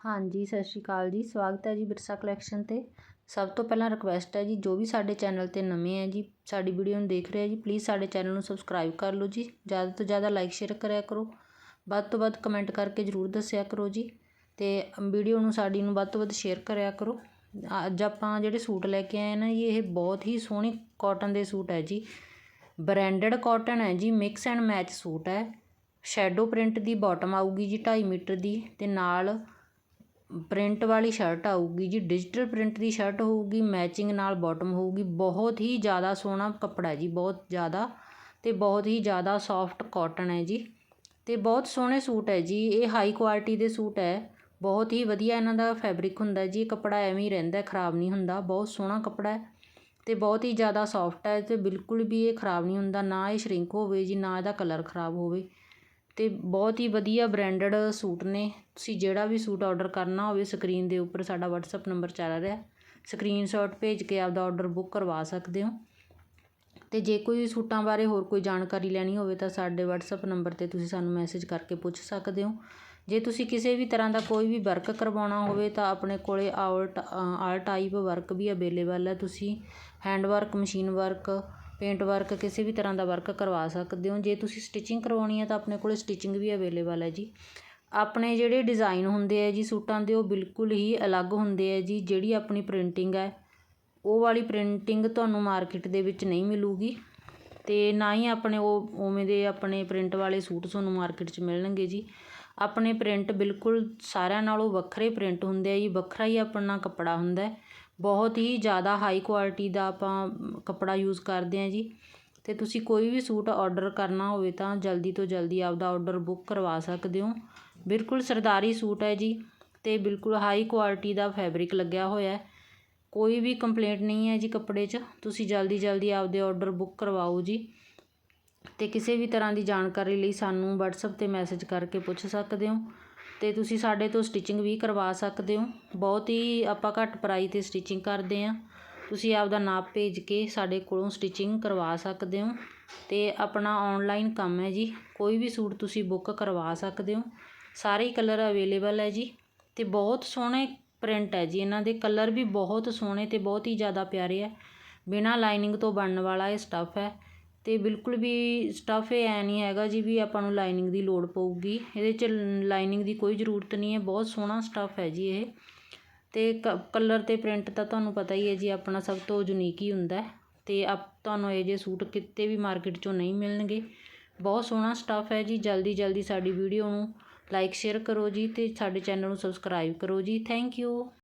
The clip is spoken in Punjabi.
ਹਾਂਜੀ, ਸਤਿ ਸ਼੍ਰੀ ਅਕਾਲ ਜੀ। ਸਵਾਗਤ ਹੈ ਜੀ ਵਿਰਸਾ ਕਲੈਕਸ਼ਨ 'ਤੇ। ਸਭ ਤੋਂ ਪਹਿਲਾਂ ਰਿਕੁਐਸਟ ਹੈ ਜੀ, ਜੋ ਵੀ ਸਾਡੇ ਚੈਨਲ 'ਤੇ ਨਵੇਂ ਹੈ ਜੀ, ਸਾਡੀ ਵੀਡੀਓ ਨੂੰ ਦੇਖ ਰਹੇ ਜੀ ਪਲੀਜ਼ ਸਾਡੇ ਚੈਨਲ ਨੂੰ ਸਬਸਕ੍ਰਾਈਬ ਕਰ ਲਓ ਜੀ। ਜ਼ਿਆਦਾ ਤੋਂ ਜ਼ਿਆਦਾ ਲਾਈਕ ਸ਼ੇਅਰ ਕਰਿਆ ਕਰੋ। ਵੱਧ ਤੋਂ ਵੱਧ ਕਮੈਂਟ ਕਰਕੇ ਜ਼ਰੂਰ ਦੱਸਿਆ ਕਰੋ ਜੀ ਅਤੇ ਵੀਡੀਓ ਨੂੰ, ਸਾਡੀ ਨੂੰ ਵੱਧ ਤੋਂ ਵੱਧ ਸ਼ੇਅਰ ਕਰਿਆ ਕਰੋ। ਅੱਜ ਆਪਾਂ ਜਿਹੜੇ ਸੂਟ ਲੈ ਕੇ ਆਏ ਨਾ ਜੀ, ਇਹ ਬਹੁਤ ਹੀ ਸੋਹਣੇ ਕਾਟਨ ਦੇ ਸੂਟ ਹੈ ਜੀ। ਬ੍ਰਾਂਡਡ ਕਾਟਨ ਹੈ ਜੀ ਮਿਕਸ ਐਂਡ ਮੈਚ ਸੂਟ ਹੈ। ਸ਼ੈਡੋ ਪ੍ਰਿੰਟ ਦੀ ਬਾਟਮ ਆਊਗੀ ਜੀ 2.5 ਮੀਟਰ ਦੀ ਤੇ ਨਾਲ ਪ੍ਰਿੰਟ ਵਾਲੀ ਸ਼ਰਟ ਆਊਗੀ ਜੀ, ਡਿਜੀਟਲ ਪ੍ਰਿੰਟ ਦੀ ਸ਼ਰਟ ਹੋਊਗੀ, ਮੈਚਿੰਗ ਨਾਲ ਬੋਟਮ ਹੋਊਗੀ, ਬਹੁਤ ਹੀ ਜ਼ਿਆਦਾ ਸੋਹਣਾ ਕੱਪੜਾ ਜੀ, ਬਹੁਤ ਜ਼ਿਆਦਾ ਅਤੇ ਬਹੁਤ ਹੀ ਜ਼ਿਆਦਾ ਸੌਫਟ ਕਾਟਨ ਹੈ ਜੀ ਅਤੇ ਬਹੁਤ ਸੋਹਣੇ ਸੂਟ ਹੈ ਜੀ, ਇਹ ਹਾਈ ਕੁਆਲਿਟੀ ਦੇ ਸੂਟ ਹੈ, ਬਹੁਤ ਹੀ ਵਧੀਆ ਇਹਨਾਂ ਦਾ ਫੈਬਰਿਕ ਹੁੰਦਾ ਜੀ, ਇਹ ਕੱਪੜਾ ਐਵੇਂ ਹੀ ਰਹਿੰਦਾ, ਖਰਾਬ ਨਹੀਂ ਹੁੰਦਾ, ਬਹੁਤ ਸੋਹਣਾ ਕੱਪੜਾ ਹੈ ਅਤੇ ਬਹੁਤ ਹੀ ਜ਼ਿਆਦਾ ਸੌਫਟ ਹੈ ਅਤੇ ਬਿਲਕੁਲ ਵੀ ਇਹ ਖਰਾਬ ਨਹੀਂ ਹੁੰਦਾ, ਨਾ ਇਹ ਸ਼ਰਿੰਕ ਹੋਵੇ ਜੀ, ਨਾ ਇਹਦਾ ਕਲਰ ਖਰਾਬ ਹੋਵੇ। ਅਤੇ ਬਹੁਤ ਹੀ ਵਧੀਆ ਬ੍ਰੈਂਡਡ ਸੂਟ ਨੇ। ਤੁਸੀਂ ਜਿਹੜਾ ਵੀ ਸੂਟ ਔਡਰ ਕਰਨਾ ਹੋਵੇ ਸਕਰੀਨ ਦੇ ਉੱਪਰ ਸਾਡਾ ਵਟਸਐਪ ਨੰਬਰ ਚੱਲ ਰਿਹਾ। ਸਕਰੀਨਸ਼ੋਟ ਭੇਜ ਕੇ ਆਪਦਾ ਔਡਰ ਬੁੱਕ ਕਰਵਾ ਸਕਦੇ ਹੋ। ਅਤੇ ਜੇ ਕੋਈ ਸੂਟਾਂ ਬਾਰੇ ਹੋਰ ਕੋਈ ਜਾਣਕਾਰੀ ਲੈਣੀ ਹੋਵੇ ਤਾਂ ਸਾਡੇ ਵਟਸਐਪ ਨੰਬਰ 'ਤੇ ਤੁਸੀਂ ਸਾਨੂੰ ਮੈਸੇਜ ਕਰਕੇ ਪੁੱਛ ਸਕਦੇ ਹੋ। ਜੇ ਤੁਸੀਂ ਕਿਸੇ ਵੀ ਤਰ੍ਹਾਂ ਦਾ ਕੋਈ ਵੀ ਵਰਕ ਕਰਵਾਉਣਾ ਹੋਵੇ ਤਾਂ ਆਪਣੇ ਕੋਲ ਆਲ ਆਲ ਟਾਈਪ ਵਰਕ ਵੀ ਅਵੇਲੇਬਲ ਹੈ। ਤੁਸੀਂ hand work machine work paint work ਕਿਸੇ ਵੀ ਤਰ੍ਹਾਂ ਦਾ ਵਰਕ ਕਰਵਾ ਸਕਦੇ ਹੋ। ਜੇ ਤੁਸੀਂ ਸਟਿਚਿੰਗ ਕਰਵਾਉਣੀ ਹੈ ਤਾਂ ਆਪਣੇ ਕੋਲ ਸਟਿਚਿੰਗ ਵੀ ਅਵੇਲੇਬਲ ਹੈ ਜੀ। ਆਪਣੇ ਜਿਹੜੇ ਡਿਜ਼ਾਈਨ ਹੁੰਦੇ ਆ ਜੀ, ਸੂਟਾਂ ਦੇ ਉਹ ਬਿਲਕੁਲ ਹੀ ਅਲੱਗ ਹੁੰਦੇ ਆ ਜੀ, ਜਿਹੜੀ ਆਪਣੀ ਪ੍ਰਿੰਟਿੰਗ ਹੈ। ਉਹ ਵਾਲੀ ਪ੍ਰਿੰਟਿੰਗ ਤੁਹਾਨੂੰ ਮਾਰਕੀਟ ਦੇ ਵਿੱਚ ਨਹੀਂ ਮਿਲੂਗੀ। ਅਤੇ ਨਾ ਹੀ ਆਪਣੇ ਉਹ ਉਵੇਂ ਦੇ ਆਪਣੇ ਪ੍ਰਿੰਟ ਵਾਲੇ ਸੂਟ ਤੁਹਾਨੂੰ ਮਾਰਕੀਟ 'ਚ ਮਿਲਣਗੇ ਜੀ। ਆਪਣੇ ਪ੍ਰਿੰਟ ਬਿਲਕੁਲ ਸਾਰਿਆਂ ਨਾਲੋਂ ਵੱਖਰੇ ਪ੍ਰਿੰਟ ਹੁੰਦੇ ਆ ਜੀ, ਵੱਖਰਾ ਹੀ ਆਪਣਾ ਕੱਪੜਾ ਹੁੰਦਾ ਬਹੁਤ ਹੀ ਜ਼ਿਆਦਾ ਹਾਈ ਕੁਆਲਿਟੀ ਦਾ ਆਪਾਂ ਕੱਪੜਾ ਯੂਜ਼ ਕਰਦੇ ਹਾਂ ਜੀ। ਅਤੇ ਤੁਸੀਂ ਕੋਈ ਵੀ ਸੂਟ ਔਡਰ ਕਰਨਾ ਹੋਵੇ ਤਾਂ ਜਲਦੀ ਤੋਂ ਜਲਦੀ ਆਪਦਾ ਔਡਰ ਬੁੱਕ ਕਰਵਾ ਸਕਦੇ ਹੋ। ਬਿਲਕੁਲ ਸਰਦਾਰੀ ਸੂਟ ਹੈ ਜੀ ਅਤੇ ਬਿਲਕੁਲ ਹਾਈ ਕੁਆਲਿਟੀ ਦਾ ਫੈਬਰਿਕ ਲੱਗਿਆ ਹੋਇਆ ਕੋਈ ਵੀ ਕੰਪਲੇਂਟ ਨਹੀਂ ਹੈ ਜੀ ਕੱਪੜੇ 'ਚ। ਤੁਸੀਂ ਜਲਦੀ ਜਲਦੀ ਆਪਦੇ ਆਰਡਰ ਬੁੱਕ ਕਰਵਾਓ ਜੀ। ਅਤੇ ਕਿਸੇ ਵੀ ਤਰ੍ਹਾਂ ਦੀ ਜਾਣਕਾਰੀ ਲਈ ਸਾਨੂੰ ਵਟਸਐਪ 'ਤੇ ਮੈਸੇਜ ਕਰਕੇ ਪੁੱਛ ਸਕਦੇ ਹੋ। ਅਤੇ ਤੁਸੀਂ ਸਾਡੇ ਤੋਂ ਸਟਿਚਿੰਗ ਵੀ ਕਰਵਾ ਸਕਦੇ ਹੋ। ਬਹੁਤ ਹੀ ਆਪਾਂ ਘੱਟ ਪ੍ਰਾਈਜ਼ 'ਤੇ ਸਟਿਚਿੰਗ ਕਰਦੇ ਹਾਂ। ਤੁਸੀਂ ਆਪਦਾ ਨਾਪ ਭੇਜ ਕੇ ਸਾਡੇ ਕੋਲੋਂ ਸਟਿਚਿੰਗ ਕਰਵਾ ਸਕਦੇ ਹੋ। ਅਤੇ ਆਪਣਾ ਔਨਲਾਈਨ ਕੰਮ ਹੈ ਜੀ। ਕੋਈ ਵੀ ਸੂਟ ਤੁਸੀਂ ਬੁੱਕ ਕਰਵਾ ਸਕਦੇ ਹੋ। ਸਾਰੇ ਹੀ ਕਲਰ ਅਵੇਲੇਬਲ ਹੈ ਜੀ। ਅਤੇ ਬਹੁਤ ਸੋਹਣੇ ਪ੍ਰਿੰਟ ਹੈ ਜੀ। ਇਹਨਾਂ ਦੇ ਕਲਰ ਵੀ ਬਹੁਤ ਸੋਹਣੇ ਅਤੇ ਬਹੁਤ ਹੀ ਜ਼ਿਆਦਾ ਪਿਆਰੇ ਹੈ। ਬਿਨਾਂ ਲਾਈਨਿੰਗ ਤੋਂ ਬਣਨ ਵਾਲਾ ਇਹ ਸਟੱਫ ਹੈ ਅਤੇ ਬਿਲਕੁਲ ਵੀ ਸਟੱਫ ਇਹ ਐਂ ਨਹੀਂ ਹੈਗਾ ਜੀ ਵੀ ਆਪਾਂ ਨੂੰ ਲਾਈਨਿੰਗ ਦੀ ਲੋੜ ਪਊਗੀ। ਇਹਦੇ 'ਚ ਲਾਈਨਿੰਗ ਦੀ ਕੋਈ ਜ਼ਰੂਰਤ ਨਹੀਂ ਹੈ। ਬਹੁਤ ਸੋਹਣਾ ਸਟੱਫ ਹੈ ਜੀ ਇਹ। ਅਤੇ ਕ ਕਲਰ ਅਤੇ ਪ੍ਰਿੰਟ ਤਾਂ ਤੁਹਾਨੂੰ ਪਤਾ ਹੀ ਹੈ ਜੀ, ਆਪਣਾ ਸਭ ਤੋਂ ਯੂਨੀਕ ਹੀ ਹੁੰਦਾ ਅਤੇ ਆਪ, ਤੁਹਾਨੂੰ ਇਹ ਜਿਹੇ ਸੂਟ ਕਿਤੇ ਵੀ ਮਾਰਕੀਟ 'ਚੋਂ ਨਹੀਂ ਮਿਲਣਗੇ। ਬਹੁਤ ਸੋਹਣਾ ਸਟੱਫ ਹੈ ਜੀ। ਜਲਦੀ ਜਲਦੀ ਸਾਡੀ ਵੀਡੀਓ ਨੂੰ ਲਾਈਕ ਸ਼ੇਅਰ ਕਰੋ ਜੀ ਅਤੇ ਸਾਡੇ ਚੈਨਲ ਨੂੰ ਸਬਸਕ੍ਰਾਈਬ ਕਰੋ ਜੀ। Thank you.